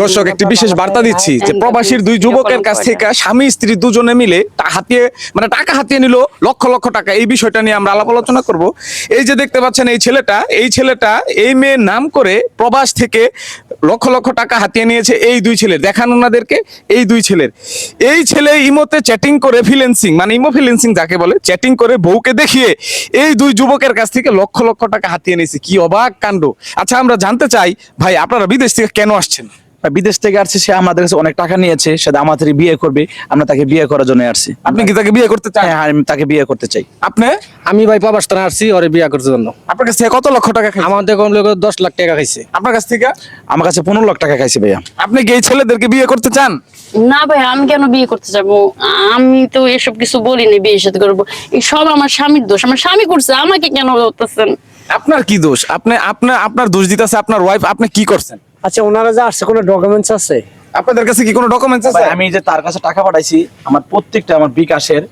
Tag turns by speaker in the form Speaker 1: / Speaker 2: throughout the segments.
Speaker 1: দর্শক একটি বিশেষ বার্তা দিচ্ছি যে প্রবাসীর দুই যুবকের কাছ থেকে স্বামী স্ত্রী দুজনে মিলে হাতিয়ে মানে টাকা হাতিয়ে নিল লক্ষ লক্ষ টাকা। এই বিষয়টা নিয়ে আমরা আলাপ আলোচনা করব। এই যে দেখতে পাচ্ছেন এই ছেলেটা এই ছেলেটা এই মেয়ের নাম করে প্রবাস থেকে লক্ষ লক্ষ টাকা হাতিয়ে নিয়েছে এই দুই ছেলে দেখান ওনাদেরকে এই দুই ছেলের। এই ছেলে ইমোতে চ্যাটিং করে ফিলেন্সিং মানে ইমো ফিলেন্সিং যাকে বলে চ্যাটিং করে বউকে দেখিয়ে এই দুই যুবকের কাছ থেকে লক্ষ লক্ষ টাকা হাতিয়ে নিয়েছে। কি অবাক কাণ্ড। আচ্ছা আমরা জানতে চাই ভাই আপনারা বিদেশ থেকে কেন আসছেন?
Speaker 2: বিদেশ থেকে আসছে সে আমাদের কাছে অনেক টাকা নিয়েছে সে আমাদের বিয়ে করবে আমরা তাকে বিয়ে করার জন্য আসছি।
Speaker 1: আপনি কি তাকে বিয়ে করতে চান?
Speaker 2: হ্যাঁ আমি তাকে বিয়ে করতে চাই।
Speaker 1: আপনি?
Speaker 3: আমি ভাই প্রবাস থানা আসছি ওরে বিয়া করতে জন্য।
Speaker 1: আপনার কাছ কত লক্ষ টাকা খাইছে?
Speaker 3: আমাদের কম লোক দশ লাখ টাকা খাইছে।
Speaker 1: আপনার কাছ থেকে?
Speaker 2: আমার কাছে পনেরো লাখ টাকা খাইছে ভাইয়া।
Speaker 1: আপনি কি এই ছেলেদেরকে বিয়ে করতে চান?
Speaker 4: না ভাই আমি কেন বিয়ে করতে যাব? আমি তো এসব কিছু বলিনি বিয়ে সাথে করব। এই সব আমার স্বামীর দোষ। আমার স্বামী করছে আমাকে কেন বলতেছেন?
Speaker 1: আপনার কি দোষ? আপনি আপনার আপনার দোষ দিতেছে আপনার ওয়াইফ আপনি কি করছেন?
Speaker 3: আচ্ছা ওনারা যে আসছে কোনো ডকুমেন্টস আছে?
Speaker 1: আপনাদের কাছে কি কোনো ডকুমেন্টস আছে?
Speaker 2: আমি যে তার কাছে টাকা পাঠাইছি আমার প্রত্যেকটা আমার বিকাশের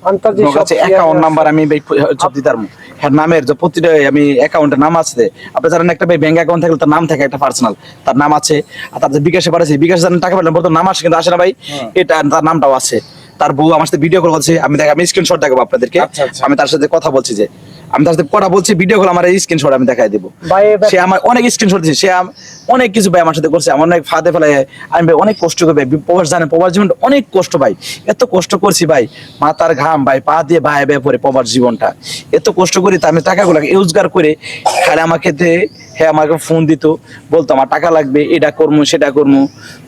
Speaker 2: কাছে অ্যাকাউন্ট নাম্বার আমি ভাই সব দিতে পারব হ্যাঁ নামের যে প্রতিটা আমি অ্যাকাউন্টের নাম আছে। আপনি জানেন একটা ভাই ব্যাংক অ্যাকাউন্ট থাকলে তার নাম থাকে একটা পার্সোনাল তার নাম আছে আর তার যে বিকাশে পাঠাইছি বিকাশে জানেন টাকা পাঠালাম প্রথম নাম আসে কিন্তু আসে না ভাই। এটা তার নামটাও আছে। তার বউ আমার সাথে ভিডিও কল করছে আমি দেখ আমি স্ক্রিনশট দেখাবো আপনাদেরকে।
Speaker 1: আচ্ছা, আচ্ছা।
Speaker 2: আমি তার সাথে কথা বলছি যে আমি তার সাথে কথা বলছি ভিডিও কল আমার এই স্ক্রিনশট আমি দেখাই দেবো। সে আমার অনেক স্ক্রিনশট দিচ্ছে সে অনেক কিছু ভাই আমার সাথে করছে আমার অনেক ফাঁদে ফেলে আমি ভাই অনেক কষ্ট করে ভাই প্রবাস জানে প্রবাস জীবনটা অনেক কষ্ট ভাই এত কষ্ট করছি ভাই মাথার ঘাম ভাই পা দিয়ে ভাই ভাই পরে প্রবাস জীবনটা এত কষ্ট করি তা আমি টাকাগুলো ইউজগার করে খালি আমাকে দে হ্যাঁ আমাকে ফোন দিত বলতো আমার টাকা লাগবে এটা করব সেটা করব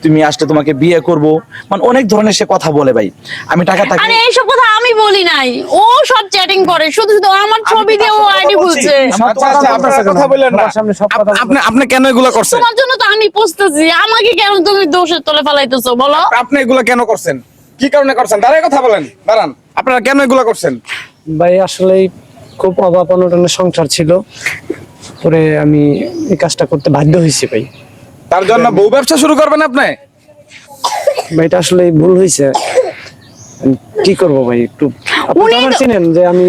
Speaker 2: তুমি আসলে তোমাকে বিয়ে করব। মানে অনেক ধরনের সে কথা বলে ভাই আমি টাকা
Speaker 4: আরে এইসব কথা আমি বলি নাই। ও সব চ্যাটিং করে শুধু শুধু আমার ছবি দিয়ে ও আইডি খুলছে।
Speaker 2: কথা
Speaker 1: না। আপনি আপনি কেন এগুলো করছেন?
Speaker 4: তোমার জন্য তো আমি পস্তাছি আমাকে কেন তুমি দোষের তলে ফেলাইতেছো বলো?
Speaker 1: আপনি এগুলো কেন করছেন? কি কারণে করছেন? দাঁড়ায় কথা বলেন দাঁড়ান। আপনারা কেন এগুলো করছেন?
Speaker 3: ভাই আসলে খুব অভাব অনটনের সংসার ছিল। পরে আমি এই কাজটা করতে বাধ্য হয়েছি ভাই।
Speaker 1: তার জন্য বউ ব্যবসা শুরু করবেন আপনি?
Speaker 3: ভাই এটা আসলে ভুল হয়েছে। কি করব ভাই? একটু আপনি
Speaker 4: উনি
Speaker 3: আমার চিনেন যে আমি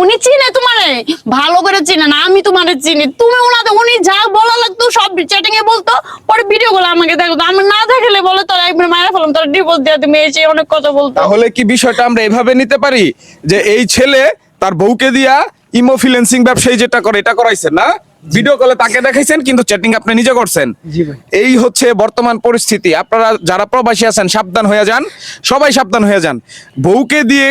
Speaker 4: উনি চিনে তোমারে। ভালো করে চিনে না আমি তোমারে চিনি। তুমি ওনাদের উনি যা বলা লাগতো সব চ্যাটিং এ বলতো পরে ভিডিও গুলো আমাকে দেখো আমি না দেখলে বলে তোর একবার মায়ের ফেলাম তোর ডিভোর্স দিয়ে তুমি এসে অনেক কথা বলতো।
Speaker 1: তাহলে কি বিষয়টা আমরা এভাবে নিতে পারি? যে এই ছেলে তার বউকে দিয়া ইমোফিলেন্সিং ব্যবসায়ী যেটা করে এটা করাইছে না? ভিডিও কলে তাকে দেখাইছেন কিন্তু চ্যাটিং আপনি নিজে করছেন। এই হচ্ছে বর্তমান পরিস্থিতি। আপনারা যারা প্রবাসী আছেন সাবধান হয়ে যান। সবাই সাবধান হয়ে যান। বউকে দিয়ে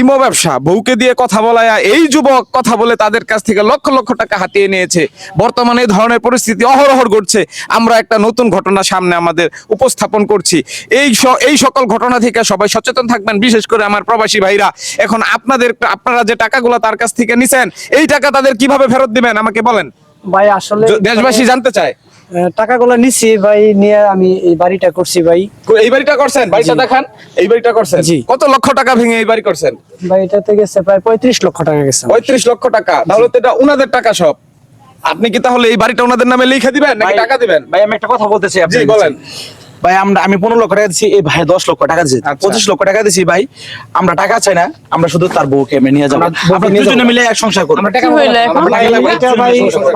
Speaker 1: ইমো ব্যবসা বউকে দিয়ে কথা বলায়া এই যুবক কথা বলে তাদের কাছ থেকে লক্ষ লক্ষ টাকা হাতিয়ে নিয়েছে। বর্তমানে এই ধরনের পরিস্থিতি অহরহর ঘটছে। আমরা একটা নতুন ঘটনা সামনে আমাদের উপস্থাপন করছি। এই এই সকল ঘটনা থেকে সবাই সচেতন থাকবেন বিশেষ করে আমার প্রবাসী ভাইরা। এখন আপনাদের আপনারা যে টাকাগুলো তার কাছ থেকে নিছেন এই টাকা তাদের কীভাবে ফেরত দিবেন আমাকে বলেন।
Speaker 3: ভাই আসলে
Speaker 1: দেশবাসী জানতে চায়।
Speaker 3: টাকাগুলো নিছি ভাই নিয়ে আমি এই বাড়িটা করছি ভাই।
Speaker 1: এই বাড়িটা করছেন? বাড়িটা দেখান। এই বাড়িটা করছেন?
Speaker 3: জি।
Speaker 1: কত লক্ষ টাকা ভেঙে এই বাড়ি করছেন?
Speaker 3: ভাই এটাতে গেছে প্রায় পঁয়ত্রিশ লক্ষ টাকা গেছে।
Speaker 1: পঁয়ত্রিশ লক্ষ টাকা। তাহলে তো এটা উনাদের টাকা সব। আপনি কি তাহলে এই বাড়িটা উনাদের নামে লিখে দিবেন নাকি টাকা দিবেন?
Speaker 2: ভাই আমি একটা কথা বলতে চাই
Speaker 1: জি, বলেন।
Speaker 2: ভাই আমরা আমি পনেরো লক্ষ টাকা দিচ্ছি এই ভাই দশ লক্ষ টাকা দিচ্ছি। পঁচিশ লক্ষ টাকা দিচ্ছি ভাই আমরা টাকা চাই না আমরা শুধু তার বউকে আমি নিয়ে যাব।
Speaker 3: আমরা
Speaker 2: দুজনে মিলে এক সংসার করব?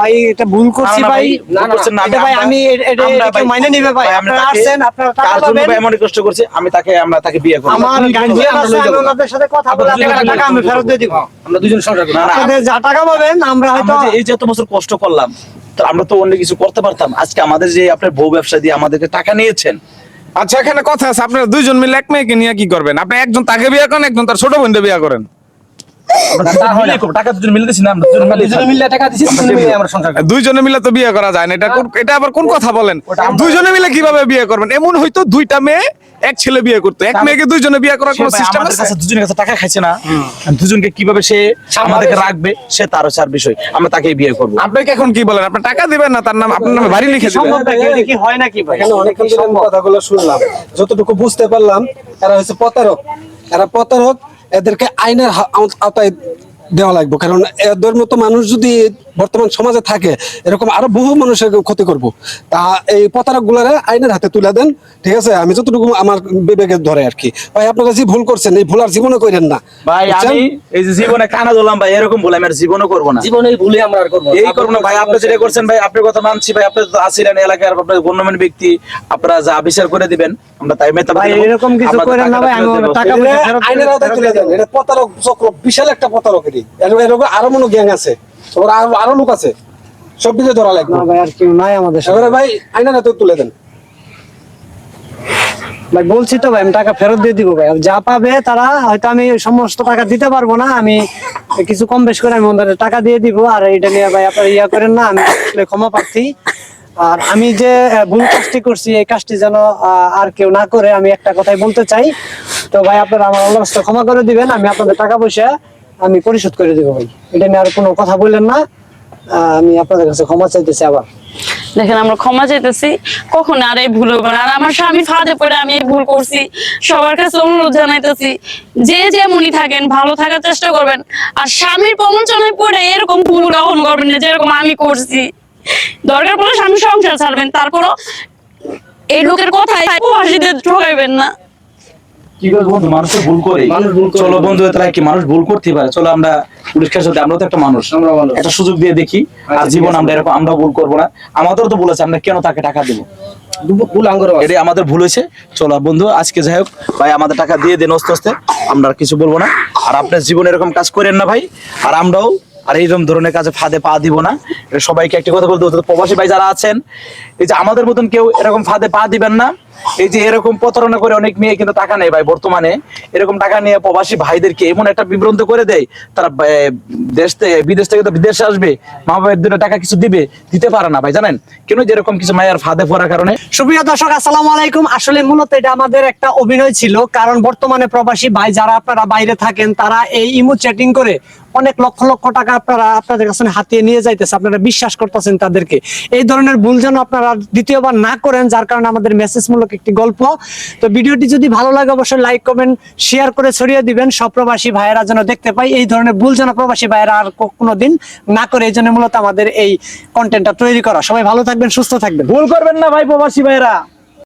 Speaker 3: ভাই, এটা ভুল করছি ভাই
Speaker 2: ভাই, ভুল করছেন না,
Speaker 3: এটা ভাই আমি এটা
Speaker 2: আমরা
Speaker 3: মাইনে নিবে ভাই। আপনারা আসছেন আপনারা
Speaker 2: তার জন্য ভাই এমন কষ্ট করছি আমি তাকে আমরা তাকে বিয়ে করব।
Speaker 3: আমার গার্জিয়ান আছে আমি ওনাদের সাথে কথা বলে
Speaker 2: দুজনে
Speaker 3: আপনাদের
Speaker 2: মিলে
Speaker 3: টাকা আমি ফেরত দিয়ে দিব।
Speaker 2: আমরা দুজন সংসার করব
Speaker 3: আপনাদের যা টাকা পাবেন আমরা হয়তো
Speaker 2: এই যে এত বছর কষ্ট করলাম আমরা তো অন্য কিছু করতে পারতাম। আজকে আমাদের যে আপনার বউ ব্যবসা দিয়ে আমাদেরকে টাকা নিয়েছেন।
Speaker 1: আচ্ছা এখানে কথা আছে, আপনারা দুইজন মিলে এক মেয়েকে নিয়ে কি করবেন? আপনি একজন তাকে বিয়ে করেন, একজন তার ছোট বোনকে বিয়ে করেন। দুইজনে মিলে তো বিয়ে করা যায় না এটা এটা আবার কোন কথা বলেন? দুইজনে মিলে কীভাবে বিয়ে করবেন? এমন হয়তো দুইটা মেয়ে এক ছেলে বিয়ে করতো। এক মেয়েকে দুইজনে বিয়ে করার কোনো
Speaker 2: সে
Speaker 1: সিস্টেম আছে?
Speaker 2: দুজনের কাছে টাকা খাইছে না। দুজনকে কীভাবে সে আমাদেরকে রাখবে সে তার চার বিষয়। আমরা তাকে বিয়ে করব।
Speaker 1: আপনাকে এখন কি বলেন? আপনি টাকা দিবেন না? তার নাম আপনার নামে বাড়ি লিখে দিবেন?
Speaker 3: কি হয় নাকি ভাই?
Speaker 5: এখানে অনেকক্ষণ কথাগুলো শুনলাম। যতটুকু বুঝতে পারলাম এরা হচ্ছে প্রতারক। এরা প্রতারক এদেরকে আইনের আওতায়
Speaker 6: দেওয়া লাগবে। কারণ এদের মতো মানুষ যদি বর্তমান সমাজে থাকে এরকম আরও বহু মানুষের ক্ষতি করব। তা এই প্রতারক গুলারে আইনের হাতে তুলে দেন ঠিক আছে? আমি যতটুকু আমার বিবেকে ধরে আর কি। ভাই আপনারা যে ভুল করছেন এই ভুল আর জীবনে করেন না।
Speaker 2: ভাই আমি এই যে জীবনে কানা ধরলাম ভাই এরকম ভুল আমি আর জীবনও করব না।
Speaker 3: জীবনে ভুলে আমরা আর করব
Speaker 2: এই করব না। ভাই আপনি যেটা করছেন ভাই আপনার কথা মানছি ভাই আপনি তো আছিলেন এলাকার আপনার গণ্যমান্য ব্যক্তি আপনারা যা বিচার করে দিবেন আমরা তাই মেতা
Speaker 3: ভাই, এরকম কিছু করেন না ভাই, আমি টাকা পয়সা ফেরত
Speaker 6: আইনের আওতায় তুলে দেন। এটা প্রতারক চক্র বিশাল একটা প্রতারকেরই এর- আরও মনো গ্যাং আছে। ওর আরও আরও লোক আছে। সব দিকে ধরা লাগবে।
Speaker 3: না ভাই আর কেউ নাই আমাদের সাথে।
Speaker 6: ভাই আইনের হাতে তুলে দেন।
Speaker 3: ভাই বলছি তো ভাই আমি টাকা ফেরত দিয়ে দিব ভাই। যা পাবে তারা হয়তো আমি সমস্ত টাকা দিতে পারব না। আমি কিছু কম বেশ করে আমি ওদের টাকা দিয়ে দিব। আর এটা নিয়ে ভাই আপনারা ইয়া করেন না আমি ক্ষমা প্রার্থী। আর আমি যে ভুল কাজটি করছি এই কাজটি যেন আর কেউ না করে আমি একটা কথাই বলতে চাই। তো ভাই আপনারা আমার আল্লাহর ক্ষমা করে দিবেন। আমি আপনাদের টাকা পয়সা আমি পরিশোধ করে দিব ভাই। এটা নিয়ে আর কোনো কথা বললেন না। আমি আপনাদের কাছে ক্ষমা চাইতেছি আবার।
Speaker 4: দেখেন, আমরা ক্ষমা চাইতেছি। কখন আর এই ভুল হবে না। আর আমার স্বামী ফাঁদে পড়ে আমি এই ভুল করছি। সবার কাছে অনুরোধ জানাইতেছি, যে যেমনই থাকেন, ভালো থাকার চেষ্টা করবেন। আর স্বামীর প্রবঞ্চনায় পড়ে এরকম ভুল কখন করবেন না, যেরকম আমি করছি। দরকার পড়লে স্বামী সংসার ছাড়বেন। তারপরও এই লোকের কথায় প্রবাসীদের ঠকাইবেন না।
Speaker 2: কি করব বন্ধু মানুষ তো ভুল করে। চলো বন্ধু তাহলে কি মানুষ ভুল করতে পারে? চলো আমরা কাছে আমরা তো একটা মানুষ। একটা সুযোগ দিয়ে দেখি। আর জীবন আমরা এরকম আমরা ভুল করব না। আমাদেরও তো ভুল আছে আমরা কেন তাকে টাকা দেবো?
Speaker 5: ভুল আঙ্গুর
Speaker 2: এটাই আমাদের ভুল হয়েছে। চলো বন্ধু আজকে যাই হোক ভাই আমাদের টাকা দিয়ে দেন আস্তে আস্তে আমরা কিছু বলব না। আর আপনার জীবনে এরকম কাজ করেন না ভাই। আর আমরাও আর এইরকম ধরনের কাজে ফাঁদে পা দিব না। সবাইকে একটা কথা বলতে প্রবাসী ভাই যারা আছেন এই যে আমাদের মতন কেউ এরকম ফাঁদে পা দিবেন না। এই যে এরকম প্রতারণা করে অনেক মেয়ে কিন্তু টাকা নেই ভাই বর্তমানে। এরকম টাকা নিয়ে প্রবাসী ভাইদেরকে এমন একটা বিভ্রান্ত করে দেয়, তারা দেশ থেকে বিদেশ থেকে তো বিদেশে আসবে মা বাবার দুটো টাকা কিছু দিবে, দিতে পারে না ভাই, জানেন? কেন যেরকম কিছু মায়ের ফাঁদে পড়ার কারণে?
Speaker 3: সুপ্রিয় দর্শক, আসসালামু আলাইকুম। আসলে মূলত এটা আমাদের একটা অভিনয় ছিল, কারণ বর্তমানে প্রবাসী ভাই যারা আপনারা বাইরে থাকেন, তারা এই ইমো চ্যাটিং করে অনেক লক্ষ লক্ষ টাকা আপনারা আপনাদের কাছে হাতিয়ে নিয়ে যাইতেছে, আপনারা বিশ্বাস করতেছেন তাদেরকে। এই ধরনের ভুল যেন আপনারা দ্বিতীয়বার না করেন, যার কারণে আমাদের মেসেজ মূলক একটি গল্প। তো ভিডিওটি যদি ভালো লাগে, অবশ্যই লাইক কমেন্ট শেয়ার করে ছড়িয়ে দিবেন। সব প্রবাসী ভাইয়েরা যেন দেখতে পাই এই ধরনের ভুল যেন প্রবাসী ভাইয়েরা আর কোনো দিন না করে, এই জন্য মূলত আমাদের এই কন্টেন্টটা তৈরি করা। সবাই ভালো থাকবেন, সুস্থ থাকবেন।
Speaker 2: ভুল করবেন না ভাই প্রবাসী ভাইরা